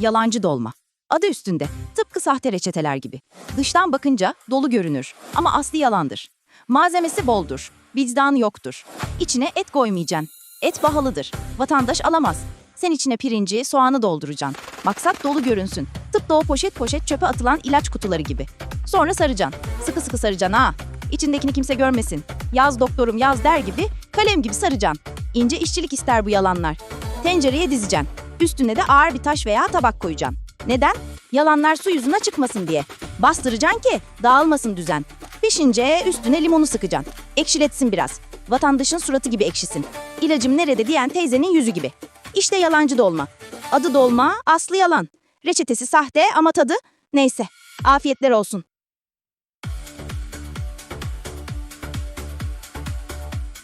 Yalancı dolma. Adı üstünde. Tıpkı sahte reçeteler gibi. Dıştan bakınca dolu görünür ama aslı yalandır. Malzemesi boldur. Vicdanı yoktur. İçine et koymayacaksın. Et pahalıdır. Vatandaş alamaz. Sen içine pirinci, soğanı dolduracaksın. Maksat dolu görünsün. Tıpkı o poşet poşet çöpe atılan ilaç kutuları gibi. Sonra saracaksın. Sıkı sıkı saracaksın ha. İçindekini kimse görmesin. Yaz doktorum yaz der gibi kalem gibi saracaksın. İnce işçilik ister bu yalanlar. Tencereye dizeceksin. Üstüne de ağır bir taş veya tabak koyacaksın. Neden? Yalanlar su yüzüne çıkmasın diye. Bastıracaksın ki dağılmasın düzen. Pişince üstüne limonu sıkacaksın. Ekşiletsin biraz. Vatandaşın suratı gibi ekşisin. İlacım nerede diyen teyzenin yüzü gibi. İşte yalancı dolma. Adı dolma, aslı yalan. Reçetesi sahte ama tadı neyse. Afiyetler olsun.